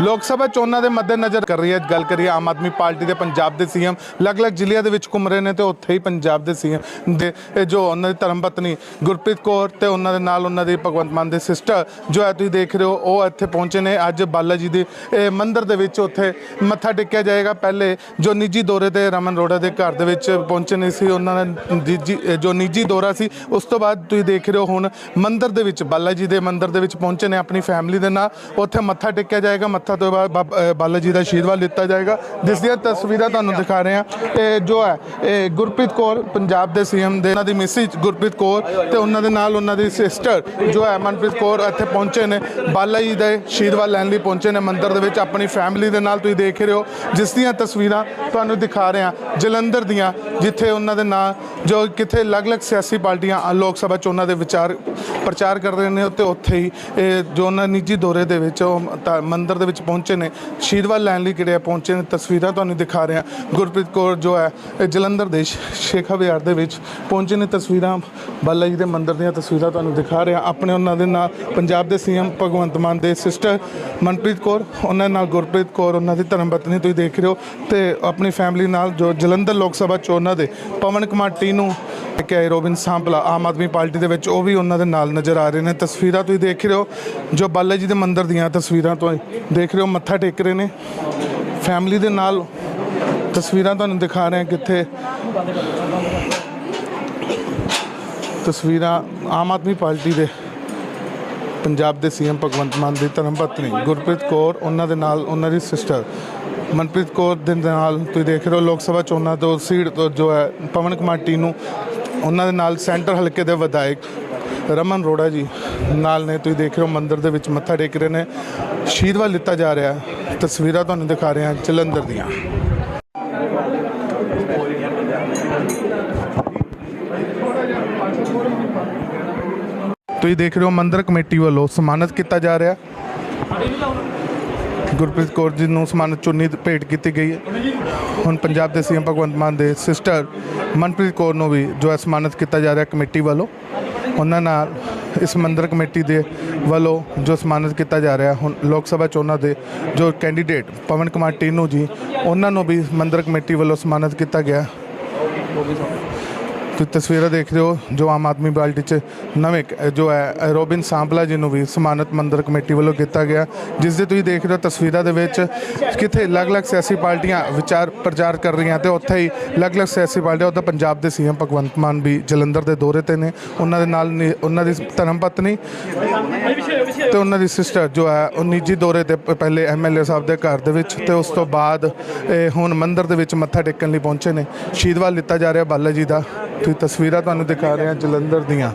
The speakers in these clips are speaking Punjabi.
ਲੋਕ ਸਭਾ ਚੋਣਾਂ ਦੇ ਮੱਦੇਨਜ਼ਰ ਕਰ ਰਹੀ ਹੈ। ਗੱਲ ਕਰੀਏ ਆਮ ਆਦਮੀ ਪਾਰਟੀ ਦੇ ਪੰਜਾਬ ਦੇ ਸੀਐਮ। ਅਲੱਗ-ਅਲੱਗ ਜ਼ਿਲ੍ਹਿਆਂ ਦੇ ਵਿੱਚ ਘੁੰਮ ਰਹੇ ਨੇ ਤੇ ਉੱਥੇ ਹੀ ਪੰਜਾਬ ਦੇ ਸੀਐਮ ਦੇ, ਇਹ ਜੋ ਉਹਨਾਂ ਦੀ ਧਰਮ ਪਤਨੀ ਗੁਰਪ੍ਰੀਤ ਕੌਰ ਤੇ ਉਹਨਾਂ ਦੇ ਨਾਲ ਉਹਨਾਂ ਦੀ ਭਗਵੰਤ ਮਾਨ ਦੇ ਸਿਸਟਰ ਜੋ ਹੈ ਤੁਸੀਂ ਦੇਖ ਰਹੇ ਹੋ, ਉਹ ਇੱਥੇ ਪਹੁੰਚੇ ਨੇ। ਅੱਜ ਬਾਲਾ ਜੀ ਦੇ, ਇਹ ਮੰਦਿਰ ਦੇ ਵਿੱਚ ਉੱਥੇ ਮੱਥਾ ਟੇਕਿਆ ਜਾਏਗਾ। ਪਹਿਲੇ ਜੋ ਨਿੱਜੀ ਦੌਰੇ ਤੇ ਰਮਨ ਰੋੜਾ ਦੇ ਘਰ ਦੇ ਵਿੱਚ ਪਹੁੰਚੇ ਨੇ ਸੀ, ਉਹਨਾਂ ਦਾ ਨਿੱਜੀ ਜੋ ਨਿੱਜੀ ਦੌਰਾ ਸੀ, ਉਸ ਤੋਂ ਬਾਅਦ ਤੁਸੀਂ ਦੇਖ ਰਹੇ ਹੋ ਹੁਣ ਮੰਦਿਰ ਦੇ ਵਿੱਚ, ਬਾਲਾ ਜੀ ਦੇ ਮੰਦਿਰ ਦੇ ਵਿੱਚ ਪਹੁੰਚੇ ਨੇ ਆਪਣੀ ਫੈਮਿਲੀ ਦੇ ਨਾਲ। ਉੱਥੇ ਮੱਥਾ ਟੇਕਿਆ ਜਾਏਗਾ, ਮੱਥਾ ਤੋਂ ਬਾਅਦ ਬਾਬ- ਬਾਲਾ ਜੀ ਦਾ ਆਸ਼ੀਰਵਾਦ ਲਿੱਤਾ ਜਾਏਗਾ। ਜਿਸ ਦੀਆਂ ਤਸਵੀਰਾਂ ਤੁਹਾਨੂੰ ਦਿਖਾ ਰਹੇ ਹਾਂ। ਇਹ ਜੋ ਹੈ, ਇਹ ਗੁਰਪ੍ਰੀਤ ਕੌਰ ਪੰਜਾਬ ਦੇ ਸੀਐਮ ਦੇ ਉਹਨਾਂ ਦੀ ਮਿਸਿਸ ਗੁਰਪ੍ਰੀਤ ਕੌਰ ਤੇ ਉਹਨਾਂ ਦੇ ਨਾਲ ਉਹਨਾਂ ਦੀ ਸਿਸਟਰ ਜੋ ਹੈ, ਮਨਪ੍ਰੀਤ ਕੌਰ ਇੱਥੇ ਪਹੁੰਚੇ ਨੇ। ਬਾਲਾ ਜੀ ਦੇ ਆਸ਼ੀਰਵਾਦ ਲੈਣ ਲਈ ਪਹੁੰਚੇ ਨੇ ਮੰਦਿਰ ਦੇ ਵਿੱਚ। ਆਪਣੀ ਫੈਮਿਲੀ ਦੇ ਨਾਲ ਤੁਸੀਂ ਦੇਖ ਰਹੇ ਹੋ, ਜਿਸ ਦੀਆਂ ਤਸਵੀਰਾਂ ਤੁਹਾਨੂੰ ਦਿਖਾ ਰਹੇ ਹਾਂ। ਜਲੰਧਰ ਦੀਆਂ, ਜਿੱਥੇ ਉਹਨਾਂ ਦੇ ਨਾਂ, ਜੋ ਕਿਥੇ ਅਲੱਗ-ਅਲੱਗ ਸਿਆਸੀ ਪਾਰਟੀਆਂ ਲੋਕ ਸਭਾ ਚੋਣਾਂ ਦੇ ਵਿਚਾਰ, ਪ੍ਰਚਾਰ ਕਰ ਰਹੇ ਨੇ, ਤੇ ਉੱਥੇ ਹੀ ਇਹ ਜੋ ਉਹਨਾਂ ਨਿੱਜੀ ਦੌਰੇ ਦੇ ਵਿੱਚ ਉਹ ਤਾਂ, ਮੰਦਿਰ ਦੇ ਵਿੱਚ ਪਹੁੰਚੇ ਨੇ। ਆਸ਼ੀਰਵਾਦ ਲੈਣ ਲਈ ਕਿਹੜੇ ਪਹੁੰਚੇ ਨੇ। ਤਸਵੀਰਾਂ ਤੁਹਾਨੂੰ ਦਿਖਾ ਰਹੇ ਹਾਂ। ਗੁਰਪ੍ਰੀਤ ਕੌਰ ਜੋ ਹੈ, ਇਹ ਜਲੰਧਰ ਦੇ ਸ਼ੇਖਾ ਵਿਹਾਰ ਦੇ ਵਿੱਚ ਪਹੁੰਚੇ ਨੇ। ਤਸਵੀਰਾਂ ਬਾਲਾ ਜੀ ਦੇ ਮੰਦਿਰ ਦੀਆਂ ਤਸਵੀਰਾਂ ਤੁਹਾਨੂੰ ਦਿਖਾ ਰਹੇ ਹਾਂ। ਆਪਣੇ ਉਹਨਾਂ ਦੇ ਨਾਲ ਪੰਜਾਬ ਦੇ ਸੀਐਮ ਭਗਵੰਤ ਮਾਨ ਦੇ ਸਿਸਟਰ ਮਨਪ੍ਰੀਤ ਕੌਰ, ਉਹਨਾਂ ਨਾਲ ਗੁਰਪ੍ਰੀਤ ਕੌਰ, ਉਹਨਾਂ ਦੀ ਧਰਮ ਪਤਨੀ ਤੁਸੀਂ ਦੇਖ ਰਹੇ ਹੋ ਤੇ ਆਪਣੀ ਫੈਮਿਲੀ ਨਾਲ ਜੋ ਜਲੰਧਰ ਲੋਕ ਸਭਾ ਚੋਣਾਂ ਦੇ ਪਵਨ ਕੁਮਾਰ ਟੀ ਨੂੰ ਕਿ ਆਏ ਰੋਬਿਨ ਸਾਂਪਲਾ ਆਮ ਆਦਮੀ ਪਾਰਟੀ ਦੇ ਵਿੱਚ ਉਹ ਵੀ ਉਹਨਾਂ ਦੇ ਨਾਲ ਨਜ਼ਰ ਆ ਰਹੇ ਨੇ। ਤਸਵੀਰਾਂ ਤੁਸੀਂ ਦੇਖ ਰਹੇ ਹੋ, ਜੋ ਬਾਲਾ ਜੀ ਦੇ ਮੰਦਿਰ ਦੀਆਂ ਤਸਵੀਰਾਂ ਤੋਂ ਦੇਖ ਰਹੇ ਹੋ, ਮੱਥਾ ਟੇਕ ਰਹੇ ਨੇ। ਫੈਮਿਲੀ ਦੇ ਨਾਲ ਤਸਵੀਰਾਂ ਤੁਹਾਨੂੰ ਦਿਖਾ ਰਹੇ ਹਾਂ ਕਿੱਥੇ ਤਸਵੀਰਾਂ ਆਮ ਆਦਮੀ ਪਾਰਟੀ ਦੇ, ਪੰਜਾਬ ਦੇ ਸੀਐਮ ਭਗਵੰਤ ਮਾਨ ਦੀ ਧਰਮ ਪਤਨੀ ਗੁਰਪ੍ਰੀਤ ਕੌਰ, ਉਹਨਾਂ ਦੇ ਨਾਲ ਉਹਨਾਂ ਦੀ ਸਿਸਟਰ ਮਨਪ੍ਰੀਤ ਕੌਰ ਦੇ ਨਾਲ ਤੁਸੀਂ ਦੇਖ ਰਹੇ ਹੋ, ਲੋਕ ਸਭਾ ਚੋਣਾਂ ਤੋਂ ਸੀਟ ਤੋਂ ਜੋ ਹੈ, ਪਵਨ ਕੁਮਾਰ ਟੀ ਨੂੰ ਉਹਨਾਂ ਦੇ ਨਾਲ ਸੈਂਟਰ ਹਲਕੇ ਦੇ ਵਿਧਾਇਕ ਰਮਨ ਰੋੜਾ ਜੀ ਨਾਲ ਨੇ। ਤੁਸੀਂ ਦੇਖ ਰਹੇ ਹੋ ਮੰਦਿਰ ਦੇ ਵਿੱਚ ਮੱਥਾ ਟੇਕ ਰਹੇ ਨੇ। ਆਸ਼ੀਰਵਾਦ ਲਿੱਤਾ ਜਾ ਰਿਹਾ। ਤਸਵੀਰਾਂ ਤੁਹਾਨੂੰ ਦਿਖਾ ਰਹੇ ਹਾਂ ਜਲੰਧਰ ਦੀਆਂ। ਤੁਸੀਂ ਦੇਖ ਰਹੇ ਹੋ ਮੰਦਿਰ ਕਮੇਟੀ ਵੱਲੋਂ ਸਨਮਾਨਿਤ ਕੀਤਾ ਜਾ ਰਿਹਾ। ਗੁਰਪ੍ਰੀਤ ਕੌਰ ਜੀ ਨੂੰ ਸਨਮਾਨਿਤ ਚੁੰਨੀ ਭੇਟ ਕੀਤੀ ਗਈ ਹੈ। ਹੁਣ ਪੰਜਾਬ ਦੇ ਸੀਐਮ ਭਗਵੰਤ ਮਾਨ ਦੇ ਸਿਸਟਰ ਮਨਪ੍ਰੀਤ ਕੌਰ ਨੂੰ ਵੀ ਜੋ ਹੈ ਸਨਮਾਨਿਤ ਕੀਤਾ ਜਾ ਰਿਹਾ ਕਮੇਟੀ ਵੱਲੋਂ। ਉਹਨਾਂ ਨਾਲ ਇਸ ਮੰਦਰ ਕਮੇਟੀ ਦੇ ਵੱਲੋਂ ਜੋ ਸਨਮਾਨਿਤ ਕੀਤਾ ਜਾ ਰਿਹਾ, ਹੁਣ ਲੋਕ ਸਭਾ ਚੋਣਾਂ ਦੇ ਜੋ ਕੈਂਡੀਡੇਟ ਪਵਨ ਕੁਮਾਰ ਟੀਨੂ ਜੀ, ਉਹਨਾਂ ਨੂੰ ਵੀ ਮੰਦਰ ਕਮੇਟੀ ਵੱਲੋਂ ਸਨਮਾਨਿਤ ਕੀਤਾ ਗਿਆ। ਤੁਸੀਂ ਤਸਵੀਰਾਂ ਦੇਖ ਰਹੇ ਹੋ, ਜੋ ਆਮ ਆਦਮੀ ਪਾਰਟੀ ਚ ਨਵੇਂ ਕ- ਜੋ ਹੈ ਰੋਬਿਨ ਸਾਂਪਲਾ ਜੀ ਨੂੰ ਵੀ ਸਨਮਾਨਿਤ ਮੰਦਰ ਕਮੇਟੀ ਵੱਲੋਂ ਕੀਤਾ ਗਿਆ। ਜਿਸ ਦੇ ਤੁਸੀਂ ਦੇਖ ਰਹੇ ਹੋ ਤਸਵੀਰਾਂ ਦੇ ਵਿੱਚ ਕਿੱਥੇ ਅਲੱਗ-ਅਲੱਗ ਸਿਆਸੀ ਪਾਰਟੀਆਂ ਵਿਚਾਰ ਪ੍ਰਚਾਰ ਕਰ ਰਹੀਆਂ ਤੇ ਉੱਥੇ ਹੀ ਅਲੱਗ-ਅਲੱਗ ਸਿਆਸੀ ਪਾਰਟੀਆਂ, ਉੱਥੇ ਪੰਜਾਬ ਦੇ ਸੀਐਮ ਭਗਵੰਤ ਮਾਨ ਵੀ ਜਲੰਧਰ ਦੇ ਦੌਰੇ ਤੇ ਨੇ। ਉਹਨਾਂ ਦੇ ਨਾਲ ਨੀ- ਉਹਨਾਂ ਦੀ ਧਰਮ ਪਤਨੀ ਤੇ ਉਹਨਾਂ ਦੀ ਸਿਸਟਰ ਜੋ ਹੈ, ਉਹ ਨਿੱਜੀ ਦੌਰੇ ਤੇ ਪ- ਪਹਿਲੇ ਐਮਐਲਏ ਸਾਹਿਬ ਦੇ ਘਰ ਦੇ ਵਿੱਚ ਤੇ ਉਸ ਤੋਂ ਬਾਅਦ ਇਹ ਹੁਣ ਮੰਦਿਰ ਦੇ ਵਿੱਚ ਮੱਥਾ ਟੇਕਣ ਲਈ ਪਹੁੰਚੇ ਨੇ। ਆਸ਼ੀਰਵਾਦ ਲਿੱਤਾ ਜਾ ਰਿਹਾ ਬਾਲਾ ਜੀ ਦਾ ਤੁਸੀਂ ਤਸਵੀਰਾਂ ਤੁਹਾਨੂੰ ਦਿਖਾ ਰਹੇ ਹਾਂ ਜਲੰਧਰ ਦੀਆਂ।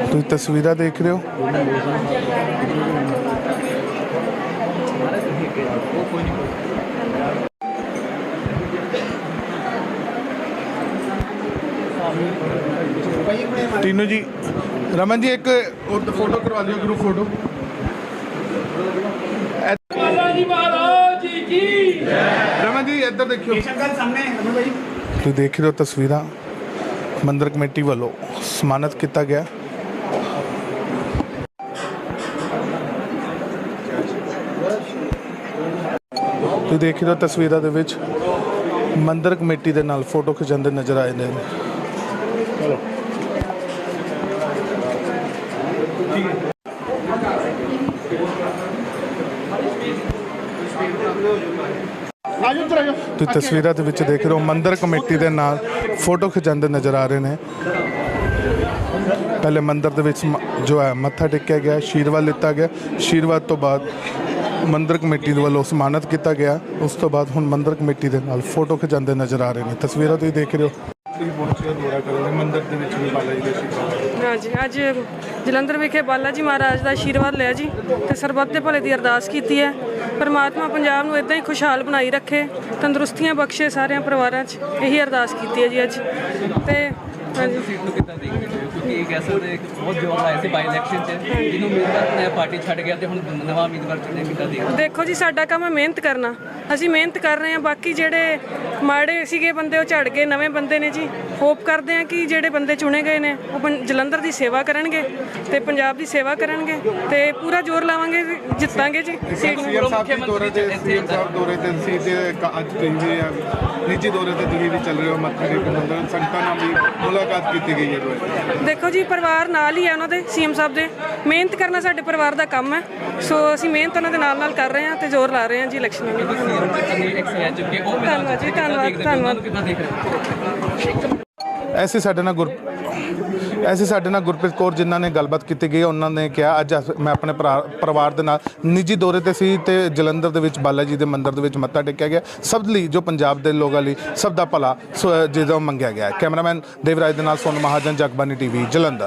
ਤੁਸੀਂ ਤਸਵੀਰਾਂ ਦੇਖ ਰਹੇ ਹੋ? ਟੀਨੂ ਜੀ ਰਮਨ ਜੀ, ਇੱਕ ਫੋਟੋ ਕਰਵਾ ਦਿਓ ਗਰੁੱਪ ਫੋਟੋ ਰਮਨ ਜੀ, ਇੱਧਰ ਦੇਖਿਓ। ਤੁਸੀਂ ਦੇਖ ਰਹੇ ਹੋ ਤਸਵੀਰਾਂ। ਮੰਦਿਰ ਕਮੇਟੀ ਵੱਲੋਂ ਸਨਮਾਨਿਤ ਕੀਤਾ ਗਿਆ। ਤੁਸੀਂ ਦੇਖ ਰਹੇ ਹੋ ਤਸਵੀਰਾਂ ਦੇ ਵਿੱਚ ਮੰਦਰ ਕਮੇਟੀ ਦੇ ਨਾਲ ਫੋਟੋ ਖਿਚਾਉਂਦੇ ਨਜ਼ਰ ਆਏ ਨੇ। ਤੁਸੀਂ ਤਸਵੀਰਾਂ ਦੇ ਵਿੱਚ ਦੇਖ ਰਹੇ ਹੋ, ਮੰਦਰ ਕਮੇਟੀ ਦੇ ਨਾਲ ਫੋਟੋ ਖਿਚਾਉਂਦੇ ਨਜ਼ਰ ਆ ਰਹੇ ਨੇ। ਪਹਿਲੇ ਮੰਦਰ ਦੇ ਵਿੱਚ ਜੋ ਹੈ, ਮੱਥਾ ਟੇਕਿਆ ਗਿਆ ਆਸ਼ੀਰਵਾਦ ਲਿੱਤਾ ਗਿਆ। ਸ਼ੀਰਵਾਦ ਤੋਂ ਬਾਅਦ ਮੰਦਰ ਕਮੇਟੀ ਦੇ ਵੱਲੋਂ ਸਨਮਾਨਿਤ ਕੀਤਾ ਗਿਆ। ਉਸ ਤੋਂ ਬਾਅਦ ਹੁਣ ਮੰਦਰ ਕਮੇਟੀ ਦੇ ਨਾਲ ਫੋਟੋ ਖਿਚਾਉਂਦੇ ਨਜ਼ਰ ਆ ਰਹੇ ਨੇ। ਤਸਵੀਰਾਂ ਤੁਸੀਂ ਦੇਖ ਰਹੇ ਹੋ। ਤੁਸੀਂ ਪਹੁੰਚੇ ਦੌਰਾ ਕਰੋਗੇ ਮੰਦਿਰ ਦੇ ਵਿੱਚ। ਬਾਲਾ ਜੀ ਦੇ ਆਸ਼ੀਰਵਾਦ ਹਾਂਜੀ ਅੱਜ ਜਲੰਧਰ ਵਿਖੇ ਬਾਲਾ ਜੀ ਮਹਾਰਾਜ ਦਾ ਆਸ਼ੀਰਵਾਦ ਲਿਆ ਜੀ ਤੇ ਸਰਬੱਤ ਦੇ ਭਲੇ ਦੀ ਅਰਦਾਸ ਕੀਤੀ ਹੈ। ਪਰਮਾਤਮਾ ਪੰਜਾਬ ਨੂੰ ਇਦਾਂ ਹੀ ਖੁਸ਼ਹਾਲ ਬਣਾਈ ਰੱਖੇ ਤੰਦਰੁਸਤੀਆਂ ਬਖਸ਼ੇ ਸਾਰਿਆਂ ਪਰਿਵਾਰਾਂ 'ਚ ਇਹੀ ਅਰਦਾਸ ਕੀਤੀ ਹੈ ਜੀ ਅੱਜ। ਤੇ ਸੰਸਦ ਸੀਟ ਨੂੰ ਕਿੱਦਾਂ ਦੇਖਦੇ ਹੋ? ਕਿਉਂਕਿ ਇਹ ਕਹਿ ਸਕਦੇ ਇੱਕ ਬਹੁਤ ਜ਼ੋਰ ਲਾਇਆ ਸੀ ਬਾਈ ਇਲੈਕਸ਼ਨ 'ਚ ਜਿਹਨੂੰ ਉਮੀਦਵਾਰ ਬਣਾਇਆ ਪਾਰਟੀ ਛੱਡ ਗਿਆ ਤੇ ਹੁਣ ਨਵਾਂ ਉਮੀਦਵਾਰ ਚੁਣਿਆ ਕਿੱਦਾਂ ਦੇਖਦੇ ਹੋ? ਦੇਖੋ ਜੀ ਸਾਡਾ ਕੰਮ ਹੈ ਮਿਹਨਤ ਕਰਨਾ। ਅਸੀਂ ਮਿਹਨਤ ਕਰ ਰਹੇ ਹਾਂ ਬਾਕੀ ਜਿਹੜੇ ਮਾੜੇ ਸੀਗੇ ਬੰਦੇ ਉਹ ਝੜ ਗਏ ਨਵੇਂ ਬੰਦੇ ਨੇ ਜੀ। ਹੋਪ ਕਰਦੇ ਹਾਂ ਕਿ ਜਿਹੜੇ ਬੰਦੇ ਚੁਣੇ ਗਏ ਨੇ ਉਹ ਜਲੰਧਰ ਦੀ ਸੇਵਾ ਕਰਨਗੇ ਤੇ ਪੰਜਾਬ ਦੀ ਸੇਵਾ ਕਰਨਗੇ ਤੇ ਪੂਰਾ ਜ਼ੋਰ ਲਾਵਾਂਗੇ ਜਿੱਤਾਂਗੇ ਜੀ ਸੀਟ ਸੀਐਮ ਸਾਹਿਬ ਦੇ ਦੌਰੇ ਤੇ ਸੀਐਮ ਸਾਹਿਬ ਦੌਰੇ ਤੇ ਸੀ ਤੇ ਅੱਜ ਕਹੀ ਹੋਈ ਆ ਨਿੱਜੀ ਦੌਰੇ ਤੇ ਤੁਸੀਂ ਵੀ ਚੱਲ ਰਹੇ ਹੋ ਮੱਥਾ ਟੇਕਣ ਅੰਦਰ ਸੰਗਤਾਂ ਨਾਲ ਵੀ ਮੁਲਾਕਾਤ ਕੀਤੀ ਗਈ ਹੈ ਦੇਖੋ ਜੀ ਪਰਿਵਾਰ ਨਾਲ ਹੀ ਹੈ ਉਹਨਾਂ ਦੇ ਸੀਐਮ ਸਾਹਿਬ ਦੇ। ਮਿਹਨਤ ਕਰਨਾ ਸਾਡੇ ਪਰਿਵਾਰ ਦਾ ਕੰਮ ਹੈ। ਸੋ ਅਸੀਂ ਮਿਹਨਤ ਉਹਨਾਂ ਦੇ ਨਾਲ ਨਾਲ ਕਰ ਰਹੇ ਹਾਂ ਤੇ ਜ਼ੋਰ ਲਾ ਰਹੇ ਹਾਂ ਜੀ ਇਲੈਕਸ਼ਨਾਂ ਨੂੰ। ਧੰਨਵਾਦ ਜੀ, ਕਿੱਦਾਂ ਧੰਨਵਾਦ, ਧੰਨਵਾਦ। ਨੂੰ ਐਸੇ ਸਾਡੇ ਨਾਲ ਗੁਰ ਐਸੇ ਸਾਡੇ ਨਾਲ ਗੁਰਪ੍ਰੀਤ ਕੌਰ ਜਿਨ੍ਹਾਂ ਨੇ ਗੱਲਬਾਤ ਕੀਤੀ ਗਈ ਉਹਨਾਂ ਨੇ ਕਿਹਾ ਅੱਜ ਅਸ- ਮੈਂ ਆਪਣੇ ਭਰਾ- ਪਰਿਵਾਰ ਦੇ ਨਾਲ ਨਿੱਜੀ ਦੌਰੇ ਤੇ ਸੀ ਤੇ ਜਲੰਧਰ ਦੇ ਵਿੱਚ ਬਾਲਾ ਜੀ ਦੇ ਮੰਦਿਰ ਦੇ ਵਿੱਚ ਮੱਥਾ ਟੇਕਿਆ ਗਿਆ। ਸਭ ਲਈ ਜੋ ਪੰਜਾਬ ਦੇ ਲੋਕਾਂ ਲਈ ਸਭ ਦਾ ਭਲਾ ਸੋ, ਜਿਹਦਾ ਮੰਗਿਆ ਗਿਆ। ਕੈਮਰਾਮੈਨ ਦੇਵਰਾਜ ਦੇ ਨਾਲ ਸੋਨ ਮਹਾਜਨ ਜਗਬਾਨੀ ਟੀਵੀ ਜਲੰਧਰ।